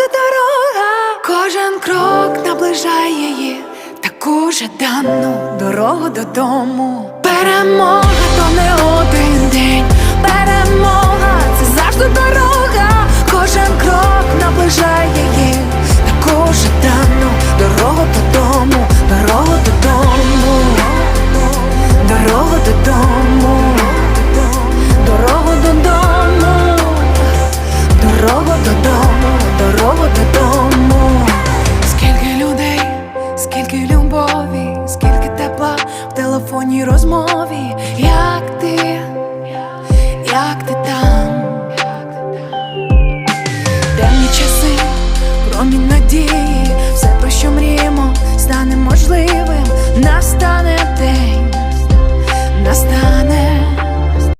завжди дорога. Кожен крок наближає її, таку жадану дорогу додому. Перемога любові, скільки тепла в телефонній розмові. Я